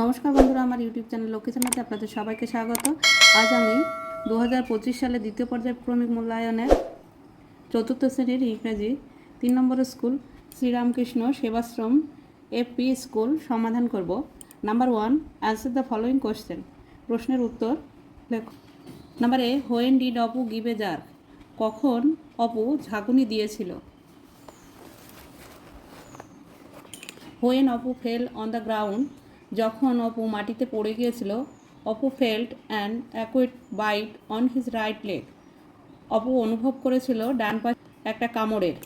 নমস্কার বন্ধুরা, আমার ইউটিউব চ্যানেল চ্যানেলে আপনাদের সবাইকে স্বাগত। আজ আমি দু হাজার পঁচিশ সালে দ্বিতীয় পর্যায়ে ক্রমিক মূল্যায়নের চতুর্থ শ্রেণির ইংরেজি তিন নম্বর school Sriramakrishna Sevashram AP school সমাধান করব। Number one answer the following question প্রশ্নের উত্তর লেখ। Number A when did Apu give a jerk কখন অপু ঝাঁকুনি দিয়েছিল? When Apu fell on the ground যখন অপু মাটিতে পড়ে গিয়েছিল, Apu felt an acute bite on his right leg Apu অনুভব করেছিল ডান পাশে একটা কামড়ের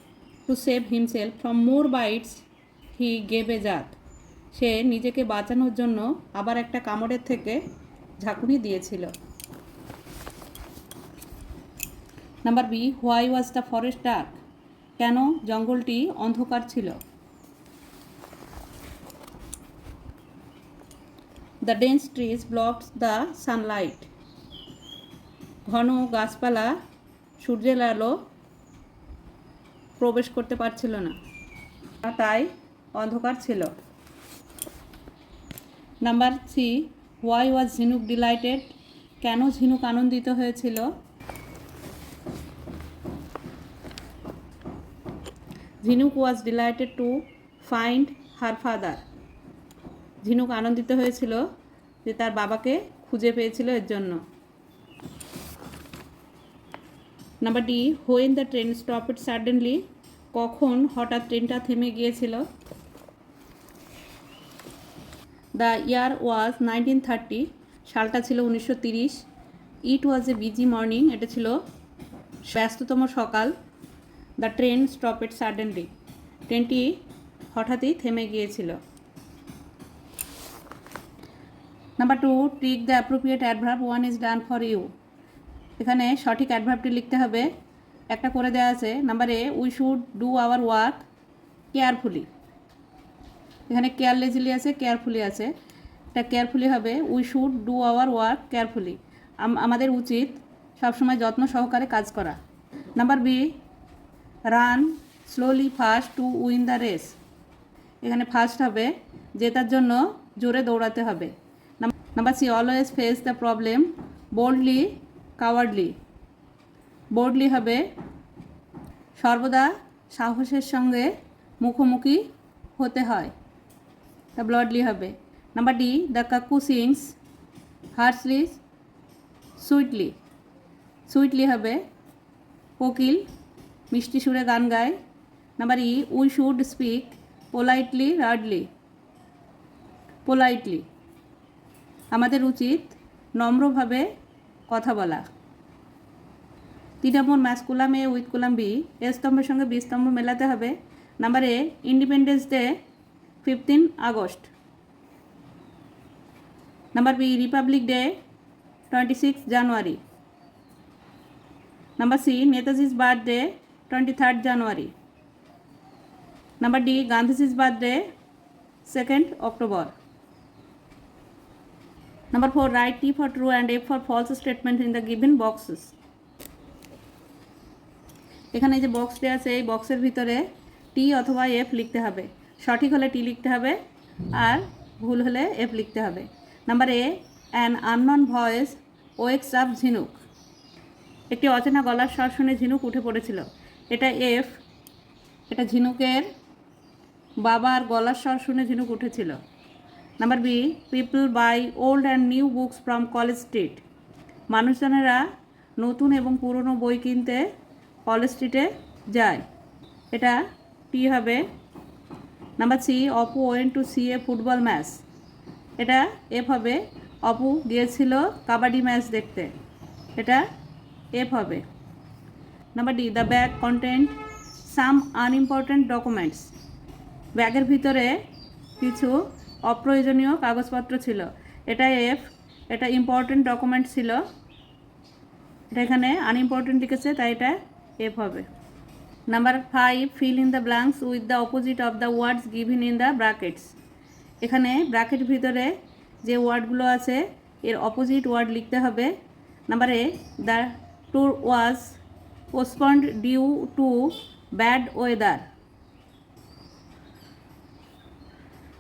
to save himself from more bites he gave জাত সে নিজেকে বাঁচানোর জন্য আবার একটা কামড়ের থেকে ঝাঁকুনি দিয়েছিল। Number B why was the forest dark কেন জঙ্গলটি অন্ধকার ছিল? The dense trees blocks the sunlight ঘন গাছপালা সূর্যের আলো প্রবেশ করতে পারছিল না। তাই অন্ধকার ছিল। Number three why was Jhinuk delighted কেন ঝিনুক আনন্দিত হয়েছিল? Jhinuk was delighted to find her father Jhinuk আনন্দিত হয়েছিল যে তার বাবাকে খুঁজে পেয়েছিল এর জন্য। Number D when the train stopped suddenly কখন হঠাৎ ট্রেনটা থেমে গিয়েছিল? The year was nineteen thirty সালটা ছিল উনিশশো তিরিশ। ইট ওয়াজ এ বিজি মর্নিং এটা ছিল ব্যস্ততম সকাল। দ্য ট্রেন স্টপেড সাডেনলি ট্রেনটি হঠাৎই থেমে গিয়েছিল। Number two tick the appropriate adverb one is done for you এখানে সঠিক অ্যাডভার্বটি লিখতে হবে। একটা করে দেওয়া আছে। Number A we should do our work carefully এখানে কেয়ারলেসলি আছে কেয়ারফুলি আছে। এটা কেয়ারফুলি হবে। We should do our work carefully আমাদের উচিত সবসময় যত্ন সহকারে কাজ করা। Number B run slowly fast to win the race এখানে ফার্স্ট হবে। জেতার জন্য জোরে দৌড়াতে হবে। Number C always face the problem boldly cowardly boldly হবে সর্বদা সাহসের সঙ্গে মুখোমুখি হতে হয়। তা ব্লডলি হবে। Number D the cuckoo sings harshly sweetly sweetly হবে। কোকিল মিষ্টি সুরে গান গায়। Number E we should speak politely rudely politely আমাদের উচিত নম্রভাবে কথা বলা। তিন নম্বর match column A with column B A স্তম্ভের সঙ্গে বি স্তম্ভ মেলাতে হবে। Number A independence day fifteen August number B republic day twenty six January number C Netaji's birthday twenty third January number D Gandhiji's birthday second October Number 4. Write T for true and F for false statement in the given boxes. এখানে যে box দেওয়া আছে, এই বক্সের ভিতরে টি অথবা F লিখতে হবে সঠিক হলে টি লিখতে হবে আর ভুল হলে এফ লিখতে হবে number A an unknown voice wakes up Jhinuk একটি অচেনা গলার স্বর শুনে ঝিনুক উঠে পড়েছিল এটা এফ এটা ঝিনুকের বাবার গলার স্বর শুনে ঝিনুক উঠেছিল number B people buy old and new books from College Street মানুষজনেরা নতুন এবং পুরনো বই কিনতে কলেজ স্ট্রিটে যায়। এটা টি হবে? Number C Apu went to see a football match এটা এফ হবে। অপু গিয়েছিল কাবাডি ম্যাচ দেখতে। এটা এফ হবে। Number D the bag contents some unimportant documents ব্যাগের ভিতরে কিছু অপ্রয়োজনীয় কাগজপত্র ছিল। এটা এফ এটা ইম্পর্টেন্ট ডকুমেন্ট ছিল। এটা এখানে আনইম্পর্টেন্ট লিখেছে, তাই এটা এফ হবে। Number five fill in the blanks with the opposite of the words given in the brackets এখানে ব্র্যাকেট ভিতরে যে ওয়ার্ডগুলো আছে, এর অপোজিট ওয়ার্ড লিখতে হবে। Number A the tour was postponed due to bad weather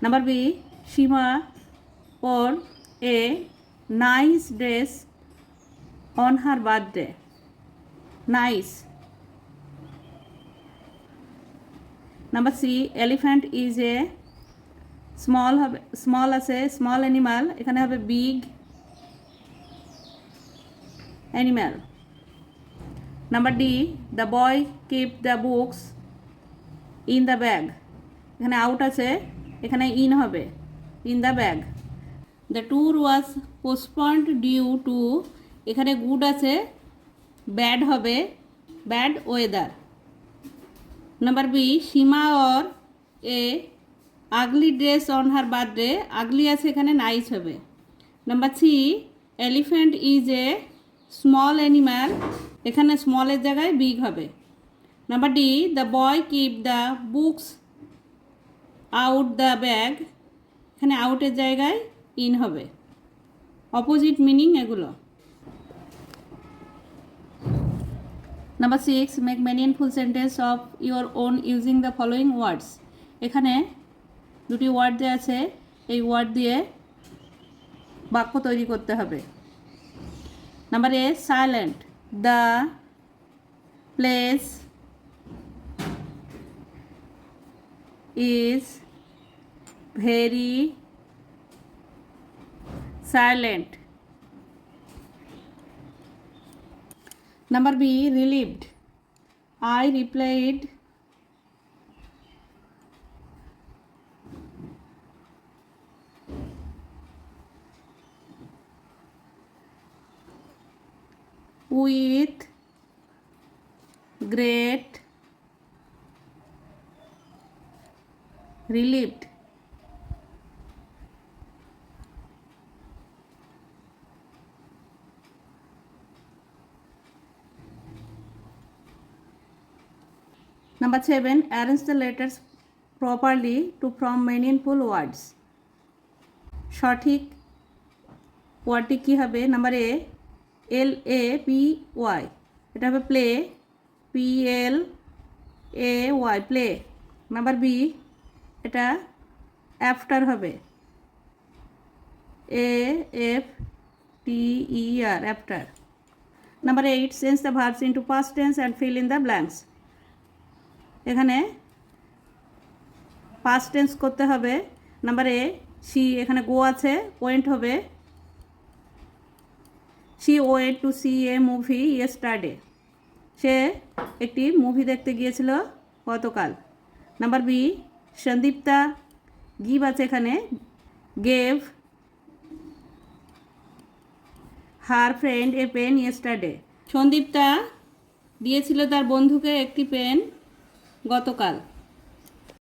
number B Seema or a nice dress on her birthday nice number c elephant is a small হবে, small আছে, small animal, এখানে হবে big animal number D, the boy keep the books in the bag. এখানে out আছে, এখানে in হবে। In the bag the tour was postponed due to এখানে good আছে ব্যাড হবে bad weather number B Seema or a ugly dress on her birthday ugly আছে এখানে nice হবে. Number C elephant is a small animal এখানে স্মলের জায়গায় big হবে. Number D the boy keep the books out the bag এখানে আউটের জায়গায় ইন হবে। অপোজিট মিনিং এগুলো। Number six make meaningful sentence of your own using the following words এখানে দুটি ওয়ার্ড দেওয়া আছে, এই ওয়ার্ড দিয়ে বাক্য তৈরি করতে হবে। Number A silent the place is very silent number b relieved i replied with great relieved Number seven, arrange the letters properly to form meaningful words. সঠিক ওয়ার্ডটি কী হবে? Number A L A P Y এটা হবে play P L A Y play number B এটা after হবে. A F T E R after number eight change the verbs into past tense and fill in the blanks এখানে past tense করতে হবে। Number A C এখানে গো আছে point হবে। She went to see a movie ইয়ে yesterday সে একটি movie দেখতে গিয়েছিল গতকাল। নাম্বার বি সন্দীপ্তা গিভ আছে এখানে। Gave her friend a pen ইয়ে ইয়েস্টারডে সন্দীপ্তা দিয়েছিল তার বন্ধুকে একটি পেন গতকাল